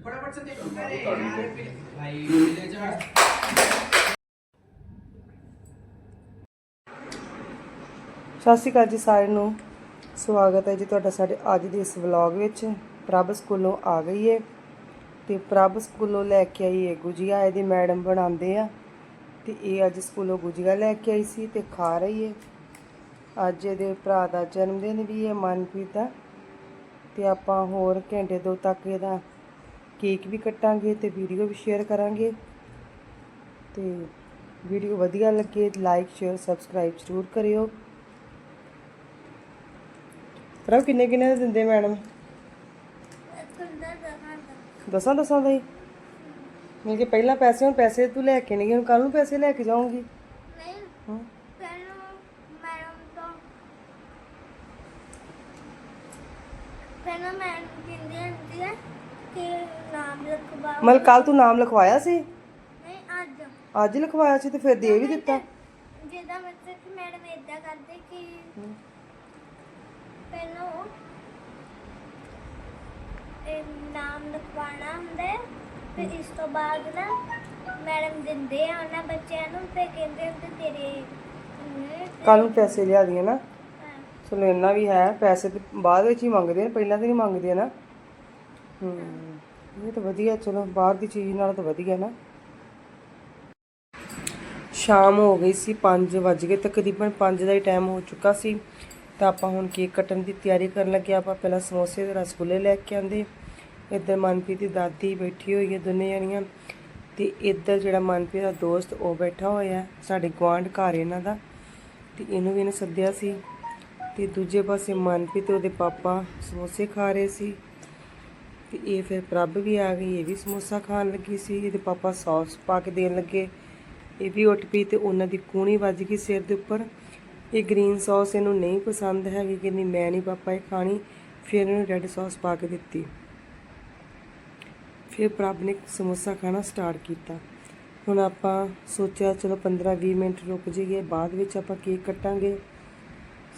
फटाफट से देखो अरे यार फिर भाई ले जा ਸਤਿ ਸ਼੍ਰੀ ਅਕਾਲ ਜੀ ਸਾਰਿਆਂ ਨੂੰ ਸਵਾਗਤ ਹੈ ਜੀ ਤੁਹਾਡਾ ਸਾਡੇ ਅੱਜ ਦੇ ਇਸ ਵਲੌਗ ਵਿੱਚ ਪ੍ਰਭ ਸਕੂਲੋਂ ਆ ਗਈ ਏ ਤੇ ਪ੍ਰਭ ਸਕੂਲੋਂ ਲੈ ਕੇ ਆਈ ਏ ਗੁਜੀਆ ਇਹਦੀ ਮੈਡਮ ਬਣਾਉਂਦੇ ਆ ਤੇ ਇਹ ਅੱਜ ਸਕੂਲੋਂ ਗੁਜੀਆ ਲੈ ਕੇ ਆਈ ਸੀ ਤੇ ਖਾ ਰਹੀ ਏ ਅੱਜ ਇਹਦੇ ਭਰਾ ਦਾ ਜਨਮ ਦਿਨ ਵੀ ਹੈ ਮਨਪ੍ਰੀਤ ਦਾ ਤੇ ਆਪਾਂ ਹੋਰ ਘੰਟੇ ਦੋ ਤੱਕ ਇਹਦਾ ਕੇਕ ਵੀ ਕੱਟਾਂਗੇ ਤੇ ਵੀਡੀਓ ਵੀ ਸ਼ੇਅਰ ਕਰਾਂਗੇ। ਤੇ ਵੀਡੀਓ ਵਧੀਆ ਲੱਗੇ ਲਾਈਕ ਸ਼ੇਅਰ ਸਬਸਕ੍ਰਾਈਬ ਜ਼ਰੂਰ ਕਰਿਓ। ਪ੍ਰਭ ਕਿੰਨੇ ਕਿੰਨੇ ਦੇ ਦਿੰਦੇ ਮੈਡਮ ਦਸਾਂ ਦਸਾਂ ਦਾ ਹੀ ਮਿਲ ਕੇ ਪਹਿਲਾਂ ਪੈਸੇ ਹੁਣ ਪੈਸੇ ਤੂੰ ਲੈ ਕੇ ਨਹੀਂ ਗਈ ਹੁਣ ਕੱਲ ਨੂੰ ਪੈਸੇ ਲੈ ਕੇ ਜਾਊਂਗੀ। ਨਹੀਂ ਹਾਂ। ਪਹਿਲਾਂ ਮੈਡਮ ਤੋਂ। ਪਹਿਲਾਂ ਮੈਡਮ ਕਹਿੰਦੀ ਲਿਖਵਾ ਮਤਲਬ ਕੱਲ ਤੂੰ ਨਾਮ ਲਿਖਵਾਇਆ ਸੀ? ਨਹੀਂ ਅੱਜ। ਅੱਜ ਲਿਖਵਾਇਆ ਸੀ ਤੇ ਫਿਰ ਦੇ ਵੀ ਦਿੱਤਾ। ਜਿਹਦਾ ਮਤਲਬ ਕਿ ਮੈਡਮ ਇਦਾਂ ਕਰਦੇ ਕਿ ਪਹਿਲਾਂ ਉਹ ਇਹ ਨਾਮ ਲਿਖਵਾਉਣਾ ਹੁੰਦਾ ਹੈ ਫਿਰ ਇਸ ਤੋਂ ਬਾਅਦ ਨਾ ਮੈਡਮ ਦਿੰਦੇ ਆ ਉਹਨਾਂ ਬੱਚਿਆਂ ਨੂੰ ਤੇ ਕਹਿੰਦੇ ਹੁੰਦੇ ਤੇਰੇ ਨੇ ਕੱਲ ਨੂੰ ਪੈਸੇ ਲਿਆ ਦੀਆਂ ਨਾ। ਚਲੋ ਇੰਨਾ ਵੀ ਹੈ ਪੈਸੇ ਤੇ ਬਾਅਦ ਵਿੱਚ ਹੀ ਮੰਗਦੇ ਨੇ ਪਹਿਲਾਂ ਤੇ ਨਹੀਂ ਮੰਗਦੇ ਨਾ। ਹੂੰ। ਇਹ ਤਾਂ ਵਧੀਆ, ਚਲੋ ਬਾਹਰ ਦੀ ਚੀਜ਼ ਨਾਲ ਤਾਂ ਵਧੀਆ ਨਾ। ਸ਼ਾਮ ਹੋ ਗਈ ਸੀ 5 ਵੱਜ ਗਏ, ਤਕਰੀਬਨ 5 ਦਾ ਹੀ ਟਾਈਮ ਹੋ ਚੁੱਕਾ ਸੀ। ਤਾਂ ਆਪਾਂ ਹੁਣ ਕੇਕ ਕੱਟਣ ਦੀ ਤਿਆਰੀ ਕਰਨ ਲੱਗੇ ਆਪਾਂ ਪਹਿਲਾਂ ਸਮੋਸੇ ਤੇ ਰਸਗੁੱਲੇ ਲੈ ਕੇ ਆਂਦੇ ਇੱਧਰ ਮਨਪ੍ਰੀਤ ਦੀ ਦਾਦੀ ਬੈਠੀ ਹੋਈ ਹੈ, ਦੋਨੇ ਜਣੀਆਂ। ਤੇ ਇੱਧਰ ਜਿਹੜਾ ਮਨਪ੍ਰੀਤ ਦਾ ਦੋਸਤ, ਉਹ ਬੈਠਾ ਹੋਇਆ ਸਾਡੇ ਗੁਆਂਢ ਘਰ ਇਹਨਾਂ ਦਾ। ਤੇ ਇਹਨੂੰ ਵੀ ਇਹਨੇ ਸੱਦਿਆ ਸੀ। ਤੇ ਦੂਜੇ ਪਾਸੇ ਮਨਪ੍ਰੀਤ ਉਹਦੇ ਪਾਪਾ ਸਮੋਸੇ ਖਾ ਰਹੇ ਸੀ। ਤੇ ਇਹ ਫਿਰ ਪ੍ਰਭ ਵੀ ਆ ਗਈ, ਇਹ ਵੀ ਸਮੋਸਾ ਖਾਣ ਲੱਗੀ ਸੀ, ਇਹਦੇ ਪਾਪਾ ਸੌਸ ਪਾ ਕੇ ਦੇਣ ਲੱਗੇ। ਇਹ ਵੀ ਉੱਠ ਪਈ ਤੇ ਉਹਨਾਂ ਦੀ ਕੂਣੀ ਵੱਜ ਗਈ ਸਿਰ ਦੇ ਉੱਪਰ। ਇਹ ਗ੍ਰੀਨ ਸੌਸ ਇਹਨੂੰ ਨਹੀਂ ਪਸੰਦ ਹੈਗੀ, ਕਹਿੰਦੀ ਮੈਂ ਨਹੀਂ ਪਾਪਾ ਇਹ ਖਾਣੀ। ਫਿਰ ਇਹਨੂੰ ਰੈੱਡ ਸੌਸ ਪਾ ਕੇ ਦਿੱਤੀ। ਫਿਰ ਪ੍ਰਭ ਨੇ ਸਮੋਸਾ ਖਾਣਾ ਸਟਾਰਟ ਕੀਤਾ। ਹੁਣ ਆਪਾਂ ਸੋਚਿਆ, ਚਲੋ 15-20 ਮਿੰਟ ਰੁਕ ਜਾਈਏ, ਬਾਅਦ ਵਿੱਚ ਆਪਾਂ ਕੇਕ ਕੱਟਾਂਗੇ।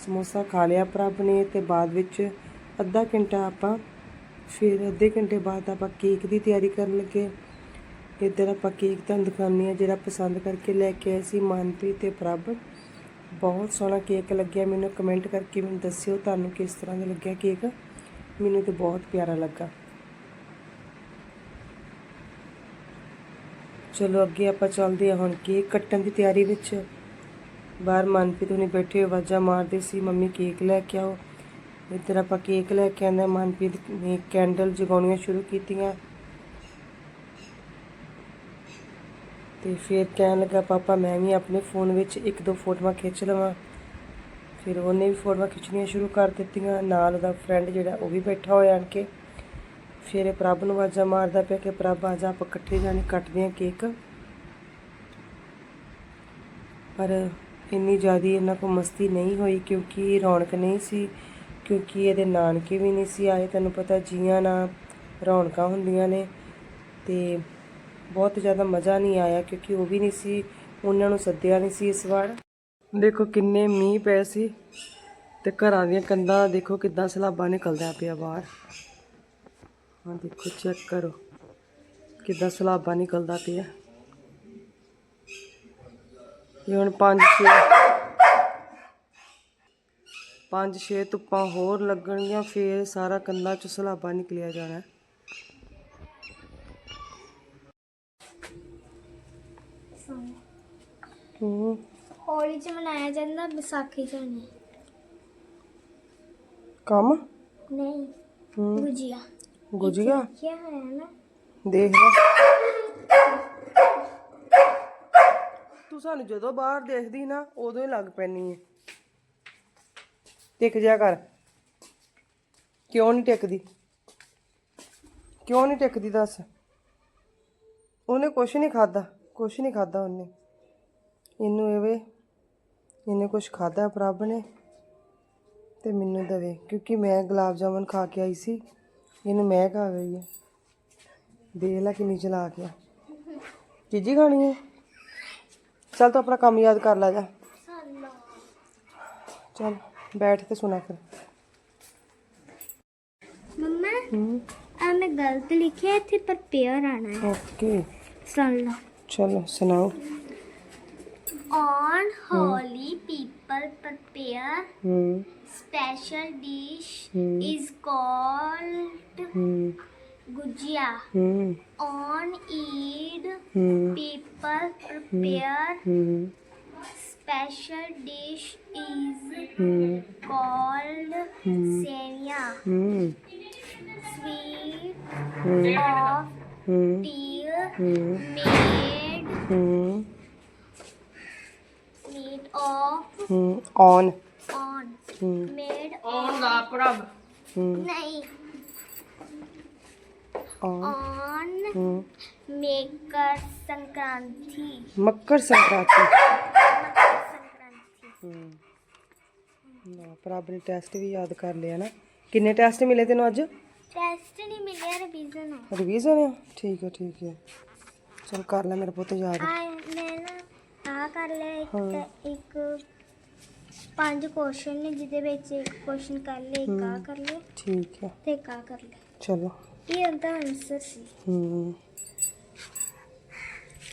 ਸਮੋਸਾ ਖਾ ਲਿਆ ਪ੍ਰਭ ਨੇ ਤੇ ਬਾਅਦ ਵਿੱਚ ਅੱਧਾ ਘੰਟਾ ਆਪਾਂ ਫਿਰ ਅੱਧੇ ਘੰਟੇ ਬਾਅਦ ਆਪਾਂ ਕੇਕ ਦੀ ਤਿਆਰੀ ਕਰਨ ਲੱਗੇ। ਇੱਧਰ ਆਪਾਂ ਕੇਕ ਤੁਹਾਨੂੰ ਦਿਖਾਉਂਦੇ ਆ ਜਿਹੜਾ ਪਸੰਦ ਕਰਕੇ ਲੈ ਕੇ ਆਏ ਸੀ ਮਨਪ੍ਰੀਤ ਤੇ ਪ੍ਰਭ। ਬਹੁਤ ਸੋਹਣਾ ਕੇਕ ਲੱਗਿਆ, ਮੈਨੂੰ ਕਮੈਂਟ ਕਰਕੇ ਮੈਨੂੰ ਦੱਸਿਓ ਤੁਹਾਨੂੰ ਕਿਸ ਤਰ੍ਹਾਂ ਦਾ ਲੱਗਿਆ ਕੇਕ। ਮੈਨੂੰ ਤੇ ਬਹੁਤ ਪਿਆਰਾ ਲੱਗਾ। ਚਲੋ ਅੱਗੇ ਆਪਾਂ ਚੱਲਦੇ ਹਾਂ ਹੁਣ ਕੇਕ ਕੱਟਣ ਦੀ ਤਿਆਰੀ ਵਿੱਚ। ਬਾਹਰ ਮਨਪ੍ਰੀਤ ਉਹਨੇ ਬੈਠੇ ਹੋਏ ਆਵਾਜ਼ਾਂ ਮਾਰਦੇ ਸੀ, ਮੰਮੀ ਕੇਕ ਲੈ ਕੇ ਆਓ। ਇੱਧਰ ਆਪਾਂ ਕੇਕ ਲੈ ਕੇ ਆਂਦੇ ਮਨਪ੍ਰੀਤ ਨੇ ਕੈਂਡਲ ਜਗਾਉਣੀਆਂ ਸ਼ੁਰੂ ਕੀਤੀਆਂ। ਤੇ ਫਿਰ ਕਹਿਣ ਲੱਗਾ, ਪਾਪਾ, ਮੈਂ ਵੀ ਆਪਣੇ ਫੋਨ ਵਿੱਚ ਇੱਕ ਦੋ ਫੋਟੋਆਂ ਖਿੱਚ ਲਵਾਂ। ਫਿਰ ਉਹਨੇ ਵੀ ਫੋਟੋਆਂ ਖਿੱਚਣੀਆਂ ਸ਼ੁਰੂ ਕਰ ਦਿੱਤੀਆਂ। ਨਾਲ ਉਹਦਾ ਫਰੈਂਡ ਜਿਹੜਾ ਉਹ ਵੀ ਬੈਠਾ ਹੋਇਆ ਆਣ ਕੇ। ਫਿਰ ਇਹ ਪ੍ਰਭ ਨੂੰ ਆਵਾਜ਼ਾਂ ਮਾਰਦਾ ਪਿਆ ਕਿ, ਪ੍ਰਭ, ਆ ਜਾ, ਆਪਾਂ ਇਕੱਠੇ ਜਾਣੇ ਕੱਟਦੇ ਹਾਂ ਕੇਕ। ਪਰ ਇੰਨੀ ਜ਼ਿਆਦੀ ਇਹਨਾਂ ਕੋਲ ਮਸਤੀ ਨਹੀਂ ਹੋਈ ਕਿਉਂਕਿ ਰੌਣਕ ਨਹੀਂ ਸੀ। ਕਿਉਂਕਿ ਇਹਦੇ ਨਾਨਕੇ ਵੀ ਨਹੀਂ ਸੀ ਆਏ, ਤੈਨੂੰ ਪਤਾ ਜੀਆਂ ਨਾਲ ਰੌਣਕਾਂ ਹੁੰਦੀਆਂ ਨੇ ਤੇ ਬਹੁਤ ਜ਼ਿਆਦਾ ਮਜ਼ਾ ਨਹੀਂ ਆਇਆ ਕਿਉਂਕਿ ਉਹ ਵੀ ਨਹੀਂ ਸੀ, ਉਹਨਾਂ ਨੂੰ ਸੱਦਿਆ ਨਹੀਂ ਸੀ ਇਸ ਵਾਰ। ਦੇਖੋ ਕਿੰਨੇ ਮੀਂਹ ਪਏ ਸੀ ਤੇ ਘਰਾਂ ਦੀਆਂ ਕੰਧਾਂ ਦੇਖੋ ਕਿੱਦਾਂ ਸਲਾਬਾ ਨਿਕਲਦਾ ਪਿਆ ਬਾਹਰ। ਹਾਂ ਦੇਖੋ ਚੈੱਕ ਕਰੋ ਕਿੱਦਾਂ ਸਲਾਬਾ ਨਿਕਲਦਾ ਪਿਆ। ਇਹ ਹੁਣ 5 6 5 6 ਧੁੱਪਾਂ ਹੋਰ ਲੱਗਣਗੀਆਂ ਫੇਰ ਸਾਰਾ ਕੰਧਾਂ ਚ ਸਲਾਬਾ ਨਿਕਲਿਆ ਜਾਣਾ। ਹੈ। ਹੂੰ ਹੋਲੀ ਚ ਮਨਾਇਆ ਜਾਂਦਾ ਵਿਸਾਖੀ ਚ ਨਹੀਂ। ਕੰਮ? ਨਹੀਂ ਹੂੰ। ਗੁਜੀਆ। ਗੁਜੀਆ? ਕੀ ਹੋਇਆ ਨਾ। ਦੇਖ ਲੈ। ਤੂੰ ਸਾਨੂੰ ਜਦੋਂ ਬਾਹਰ ਦੇਖਦੀ ਨਾ ਉਦੋਂ ਹੀ ਲੱਗ ਪੈਣੀ ਹੈ ਟਿਕ ਜਾ ਕਰ। ਕਿਉਂ ਨਹੀਂ ਟਿਕਦੀ? ਕਿਉਂ ਨਹੀਂ ਟਿਕਦੀ ਦੱਸ? ਉਹਨੇ ਕੁਛ ਨਹੀਂ ਖਾਦਾ ਕੁਛ ਨਹੀਂ ਖਾਦਾ ਉਹਨੇ। ਇਹਨੂੰ ਐਵੇਂ ਇਹਨੇ ਕੁਛ ਖਾਦਾ ਪ੍ਰਭ ਨੇ ਤੇ ਮੈਨੂੰ ਦਵੇ। ਕਿਉਂਕਿ ਮੈਂ ਗੁਲਾਬ ਜਾਮਨ ਖਾ ਕੇ ਆਈ ਸੀ ਇਹਨੂੰ ਮੈਂ ਖਾ ਗਈ ਹੈ ਦੇਖ ਲੈ ਕਿੰਨੀ ਚਲਾ ਕੇ ਚੀਜੀ ਖਾਣੀ ਹੈ ਚੱਲ ਤੂੰ ਆਪਣਾ ਕੰਮ ਯਾਦ ਕਰ ਲੈ ਜਾ। ਚੱਲ। ਬੈਠ ਕੇ ਸੁਣਾ ਫਿਰ ਮੰਮਾ ਹੂੰ ਆ ਮੈਂ ਗਲਤ ਲਿਖਿਆ ਇੱਥੇ ਪਰ ਪੇਅਰ ਆਣਾ ਹੈ ਓਕੇ ਸੁਣ ਲਓ ਚਲੋ ਸੁਣਾਓ On holy people prepare ਹੂੰ special dish Hmm. is called ਹੂੰ gujia. ਹੂੰ On Eid ਹੂੰ people prepare ਹੂੰ special dish is hmm. called hmm. semia. Hmm. Sweet hmm. of hmm. tea hmm. made hmm. made of hmm. on on hmm. made on the prab. Hmm. नहीं on Makar Sankranti Makar Sankranti ਰੱਬ ਨੇ test ਵੀ ਯਾਦ ਕਰ ਲਿਆ ਨਾ। ਕਿੰਨੇ test ਮਿਲੇ ਤੈਨੂੰ ਅੱਜ? ਟੈਸਟ ਨਹੀਂ ਮਿਲਿਆ ਰਿਵੀਜ਼ਨ ਆ। ਰਿਵੀਜ਼ਨ ਆ? ਠੀਕ ਹੈ ਠੀਕ ਹੈ ਚਲ ਕਰ ਲੈ ਮੇਰੇ ਪੁੱਤ ਯਾਦ। ਮੈਂ ਨਾ ਆ ਕਰ ਲਿਆ ਇੱਕ ਪੰਜ ਕੁਐਸਚਨ ਨੇ ਜਿਹਦੇ ਵਿੱਚ ਇੱਕ ਕੁਐਸਚਨ ਕਰ ਲਿਆ ਇੱਕ ਆ ਕਰ ਲਿਆ। ਠੀਕ ਹੈ ਤੇ ਇੱਕ ਕਰ ਲਿਆ। ਚਲੋ। ਇਹ ਉਹਦਾ ਆਨਸਰ ਸੀ।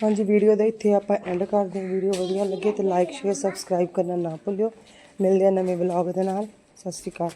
ਹਾਂਜੀ ਵੀਡੀਓ ਦਾ ਇੱਥੇ ਆਪਾਂ ਐਂਡ ਕਰਦੇ ਹਾਂ। ਵੀਡੀਓ ਵਧੀਆ ਲੱਗੇ ਤੇ ਲਾਈਕ ਸ਼ੇਅਰ ਸਬਸਕ੍ਰਾਈਬ ਕਰਨਾ ਨਾ ਭੁੱਲਿਓ। ਮਿਲਦੇ ਆ ਨਵੇਂ ਵਲੌਗ ਦੇ ਨਾਲ। ਸਤਿ ਸ਼੍ਰੀ ਅਕਾਲ।